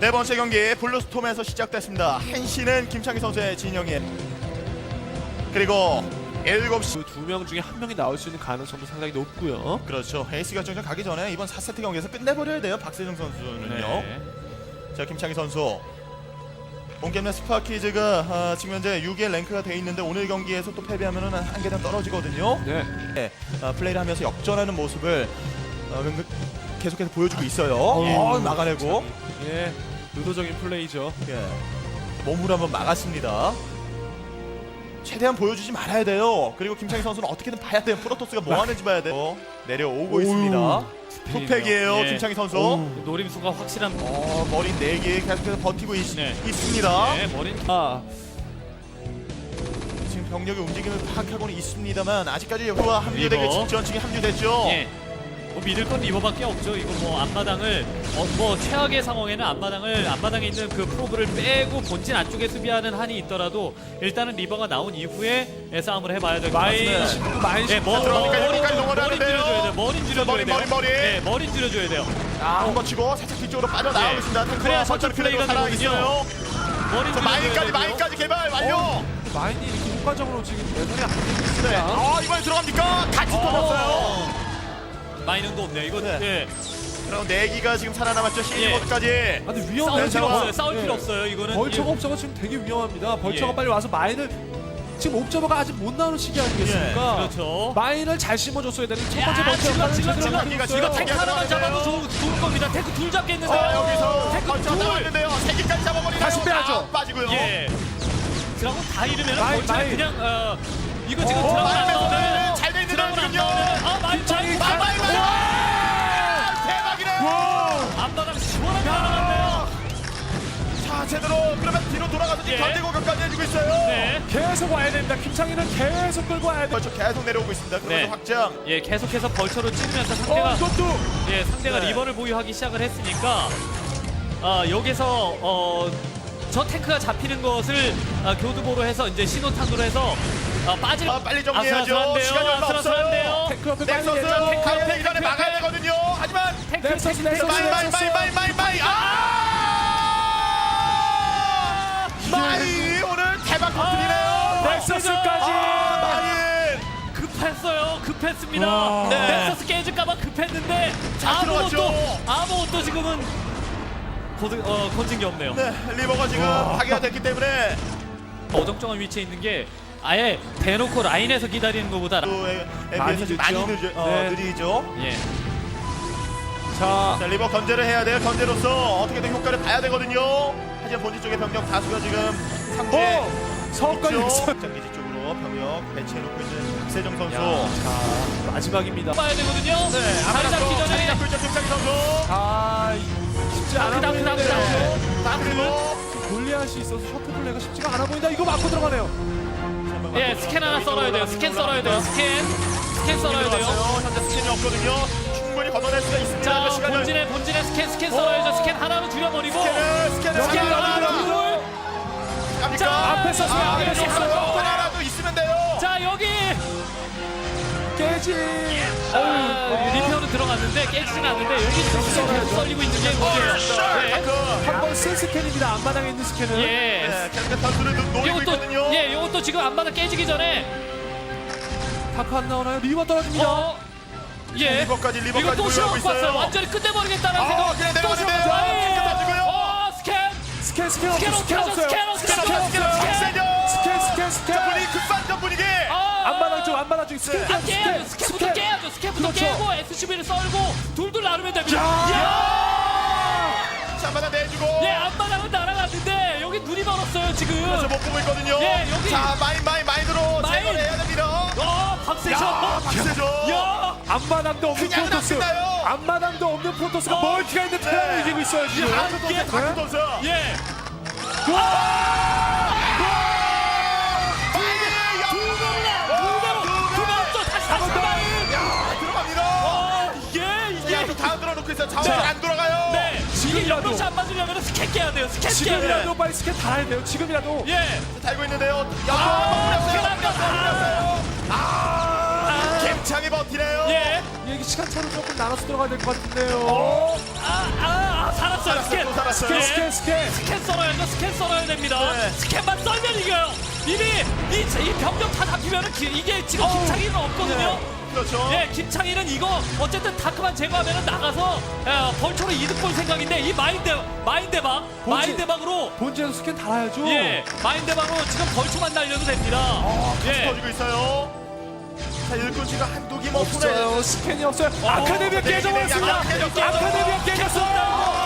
네 번째 경기 블루스톰에서 시작됐습니다. 한시는 김창희 선수의 진영인 그리고 7시 두명 중에 한 명이 나올 수 있는 가능성도 상당히 높고요. 그렇죠. 에이스 결정전 가기 전에 이번 4세트 경기에서 끝내버려야 돼요. 박세정 선수는요. 네. 자 김창희 선수 온게임의 스파키즈가 아, 지금 현재 6위의 랭크가 돼 있는데 오늘 경기에서 또 패배하면 한, 한 계단 떨어지거든요. 네. 네, 아, 플레이를 하면서 역전하는 모습을 어, 그- 계속해서 보여주고 있어요. 어, 어, 막아내고 예. 의도적인 플레이죠. 예. 몸으로 한번 막았습니다. 최대한 보여주지 말아야 돼요. 그리고 김창희 선수는 어떻게든 봐야 돼요. 프로토스가 뭐 하는지 봐야 돼요. 내려오고 오우. 있습니다. 투팩이에요, 예. 김창희 선수. 오우. 노림수가 확실한 어, 머리 4개 계속해서 버티고 있, 네. 있습니다. 네, 머린 아, 지금 병력의 움직임을 파악하고는 있습니다만 아직까지 여기와 합류되게 리버. 직전층이 합류됐죠. 예. 뭐 믿을 건 리버밖에 없죠. 이거 뭐 앞마당을 어, 뭐 최악의 상황에는 앞마당을 앞마당에 있는 그 프로브를 빼고 본진 안쪽에 수비하는 한이 있더라도 일단은 리버가 나온 이후에 예, 싸움을 해봐야 될 것 마인 같습니다. 신고 마인 예, 신고. 머, 들어가니까 머리, 여기까지 머리. 줄여줘야 돼요. 머리 줄여줘야 머리, 돼요. 머리, 머리. 네, 머리 줄여줘야 돼요. 아, 한번 치고 살짝 뒤쪽으로 빠져나가고 예. 있습니다. 그래야 탱크와 셔틀 선처 플레이가 되거든요. 살아있어요. 머리 자, 줄여줘야 마인까지. 마인까지 개발 완료. 어, 마인이 이렇게 효과적으로 지금 예선이 안 되고 네. 있습니다. 아, 이번에 들어갑니까? 같이 터졌어요. 마이는 거 없네요. 이거 네. 예. 그럼 내기가 지금 살아남았죠. 시즈 예. 모드까지. 아, 근데 싸울 위험해요. 필요 없어요. 네. 싸울 필요 없어요. 이거는 벌처가 예. 없어가 지금 되게 위험합니다. 벌처가 예. 빨리 와서 마인을 지금 옵저버가 아직 못 나오는 시기 아니겠습니까? 그렇죠. 마인을 잘 심어줬어야 되는 첫 야, 번째 벌처 질러, 제대로 질러. 하고 이거 탱크 하나만 잡아도 좋은, 좋은 겁니다. 탱크 둘 잡겠는데요. 아, 여기서 탱크 둘. 나왔는데요. 세 개까지 잡아버리나요? 다시 빼야죠. 아, 빠지고요. 예. 드라곤 다 잃으면 마인, 벌처는 마인. 그냥 어, 이거 지금 어, 드라곤 나오면 돌아가서 지금 예. 견제 공격까지 해주고 있어요. 네. 계속 와야 됩니다. 김창희는 계속 끌고 와야 돼. 벌써 계속 내려오고 있습니다. 그러면서 네. 확장. 예, 계속해서 벌처로 찌르면서 어, 상대가 이것도 예, 상대가 네. 리버를 보유하기 시작을 했으니까 아, 여기서 어, 저 탱크가 잡히는 것을 아, 교두보로 해서 이제 신호탄으로 해서 아, 빠질 아, 빨리 정리해야죠. 아슬아슬한데요. 시간이 얼마 아슬아슬한데요. 없어요. 탱크 넥서스 빨리 이전에 막아야 되거든요. 하지만 탱크 넥서스, 탱크, 넥서스. 마이 마이 마이 마이 마이 마이 아! 마이 오늘 대박 터뜨리네요. 넥서스까지. 아, 마이. 급했어요. 급했습니다. 와. 네. 넥서스 깨질까봐 급했는데 잘 아무것도 들어갔죠. 아무것도 지금은 거드, 어, 건진 게 없네요. 네, 리버가 지금 파괴가 됐기 때문에 어정쩡한 위치에 있는 게 아예 대놓고 라인에서 기다리는 것보다 라- 또 에- 많이 지금 많이 늦죠. 늦죠. 어, 네. 느리죠. 예. 자, 자, 리버 견제를 해야 돼요. 견제로서 어떻게든 효과를 봐야 되거든요. 하지만 본진 쪽의 병력 다수가 지금 상대 어, 서울까지 있죠. 장기지 쪽으로 병력 배치해놓고 있는 박세정 선수. 자, 마지막입니다. 봐야 되거든요. 네, 자리 잡기 자리 전에 잡고 있죠, 김창희 선수. 아, 쉽지 않아 다크, 다크, 다크, 보이는데. 다크. 자, 그리고 골리앗이 있어서 셔틀 플레이가 쉽지가 않아 보인다. 이거 맞고 들어가네요. 예, 스캔 하나 썰어야 돼요. 스캔 썰어야 돼요. 스캔. 스캔 썰어야 돼요. 현재 스캔이 없거든요. 충분히 걷어낼 수가 있습니다. 자, 그 시간을. 본진에 본진에 스캔 스캔 썰어야죠. 스캔 하나로 줄여버리고. 스캔을 스캔을. 썼어요, 아, 썼어요. 하나 하나라도 있으면 돼요. 자, 여기 깨지. 아, 리페어는 들어갔는데 깨지진 않는데 여기 스캔 계속 썰리고 있는 게 문제예요. 예. 다크. 한번 쓴 스캔입니다. 앞마당에 있는 스캔은. 예. 네, 선수를 노리고 이것도 있거든요. 예, 이것도 지금 안마다 깨지기 전에 다크 안 나오나요? 리버 떨어집니다. 어, 예. 리버까지, 리버까지 이거 또 시험 있어요. 봤어요. 완전히 끝내버리겠다는 아, 생각. 또 내려가는데요. 시험. 어, 스캔. 스캔 스캔 스캔 없어. 스캔 없어요. 스캔 없어요. 스캔 스캔 없어요. 스캔 스캔. 자, 분위기 급반전 분위기. 아, 앞마당 쪽 앞마당 쪽 스캔. 아, 깨야죠. 스캔부터 깨야죠. 스캔부터 그렇죠. 깨고 SCB를 썰고 둘둘 나르면 됩니다. 한번 내주고. 예, 앞바닥은 날아갔는데 여기 눈이 멀었어요 지금. 그래서 못 보고 있거든요. 예, 여기. 자, 마인 마인 마인으로 마인. 제거를 해야 됩니다. 어, 박세션. 야, 박세정. 야, 앞마당도 없는. 납니다요. 앞마당도 없는 프로토스가 어. 멀티가 있는 테란을 이기고 있어요 지금. 예. 어, 있어요. 자원 안 돌아가요. 네. 이게 지금이라도. 안 맞으려면 스캔 깨야 돼요. 스캔 깨야 돼요. 지금이라도 빨리 스캔 달아야 돼요. 지금이라도. 예. 달고 있는데요. 야, 아, 또 스캔 물렸어요. 안 갔어. 버티네요. 예. 이게 시간 차로 조금 나눠서 들어가야 될 것 같은데요. 어? 아, 아, 아. 스캔. 스캔 예. 스캔 스캔. 스캔 썰어야죠. 스캔 썰어야 됩니다. 네. 스캔만 썰면 이겨요. 이미 이, 이 병력 다 잡히면은 기- 이게 지금 김창희는 없거든요. 그렇죠. 예, 김창희는 이거 어쨌든 다크만 제거하면 나가서 야, 벌초로 이득 볼 생각인데 이 마인드 마인드박 마인드박으로 본진에서 스캔 달아야죠. 예 마인드박으로 지금 벌초만 날려도 됩니다. 예. 터지고 있어요. 자, 일꾼 씨가 한두 기뭐 손에 없어요. 스캔이 없어요. 어, 아카데미가 네, 깨져버렸습니다. 네, 네, 네, 아카데미가 깨졌어요. 아, 벌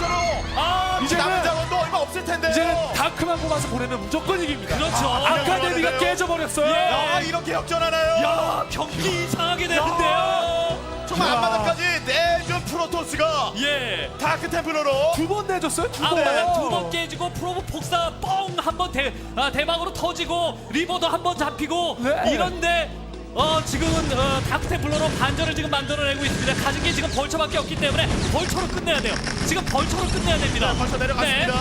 처로 아 이제 남은 자원도 얼마 없을 텐데요. 이제는 다크만 뽑아서 보내면 무조건 이깁니다. 그렇죠. 아카데미가 아, 깨져버렸어요. 예. 아, 이렇게 역전하나요? 야 경기 이상하게 되는데요. 정말 야. 앞바닥까지 내준 프로토스가 예. 다크 템플러로 두 번 내줬어요. 두 아, 번. 네. 두번 깨지고 프로브 폭사 뻥 한번 대, 아, 대박으로 터지고 리버도 한 번 잡히고 네. 이런데 어, 지금은 어, 다크테플러로 반전을 지금 만들어내고 있습니다. 가진 게 지금 벌처밖에 없기 때문에 벌처로 끝내야 돼요. 지금 벌처로 끝내야 됩니다. 벌써 내려갔습니다.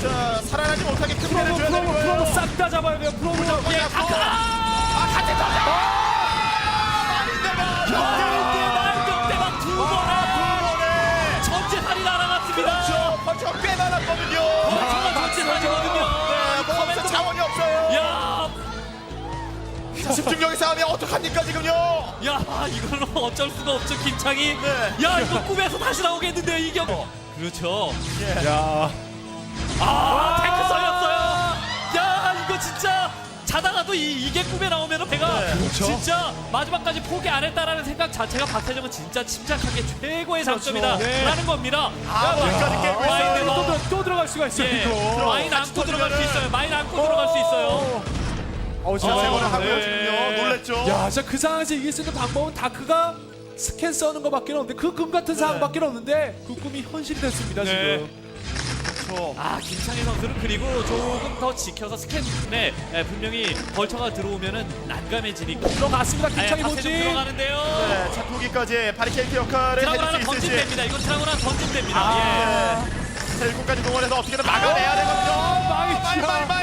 자, 살아나지 못하게 큰 피해를 프로브 줘야 되는 프로브 거예요. 프로브 싹 다 잡아야 돼요. 프로브. 예, 다크! 아, 같이 터져! 마인드 대박 두 번에 번에 전재산이 날아갔습니다. 그렇죠. 벌처가 꽤 많았거든요. 집중력의 싸움이 어떡합니까, 지금요? 야, 이걸로 어쩔 수가 없죠, 김창희. 네. 야, 이거 꿈에서 다시 나오겠는데요, 이겨. 그렇죠. 야. 아, 탱크 썰렸어요. 야, 이거 진짜 자다가도 이, 이게 꿈에 나오면은 배가 네, 그렇죠. 진짜 마지막까지 포기 안 했다라는 생각 자체가 박태정은 진짜 침착한 게 최고의 장점이다. 네. 라는 겁니다. 아, 여기까지 깨고 있어요. 뭐- 또, 들- 또 들어갈 수가 있어요. 예. 마인 안고 들어갈 수 있어요. 마인 안고 들어갈 수 있어요. 어, 자, 진짜 세번을 어, 하고요, 네. 지금요. 놀랬죠? 야, 진짜 그 상황에서 이길 수 있는 방법은 다크가 스캔 써는 것밖에 없는데 그 꿈 같은 상황밖에 없는데 그 꿈이 현실이 됐습니다 네. 지금. 그렇죠. 아 김창희 선수는 그리고 조금 더 지켜서 스캔에 예, 분명히 벌처가 들어오면은 난감해지니까 들어갔습니다 예, 김창희 박태정 본진. 들어가는데요. 네, 자, 두기까지 바리케이트 역할을 드라곤 하나 해줄 수 있을지. 됩니다. 이건 드라곤 하나 던지면 됩니다. 아. 예. 자, 일꾼까지 동원해서 어떻게든 막아내야 되거든요. 아, 마이, 마이, 마이, 마이, 마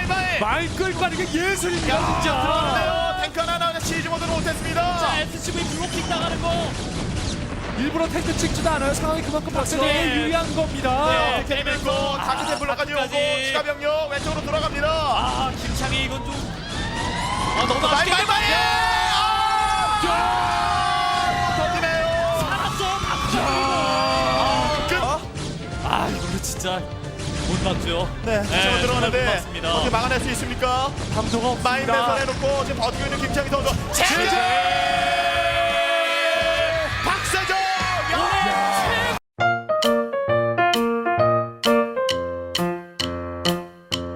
이. 마인 끌고 가는 게 예술입니다 야, 진짜. 들어왔네요. 탱크 하나 나오는 시즈 모드는 못했습니다. 자 SCV 블로킹 당하는 거. 일부러 탱크 찍지도 않아요. 상황이 그만큼 박세대에 네. 유리한 겁니다. 네. 탱크 밀고 다크 템플러까지 오고 다크까지. 추가 병력 왼쪽으로 돌아갑니다. 아 김창희 이건 좀. 아 너무 아쉽게 마이, 마이. 맞죠. 네, 네, 네 들어가는데 어떻게 막아낼 수 있습니까? 감소가 없습니다. 마인드에서 내놓고 지금 버티고 있는 김창희 선수. 제재!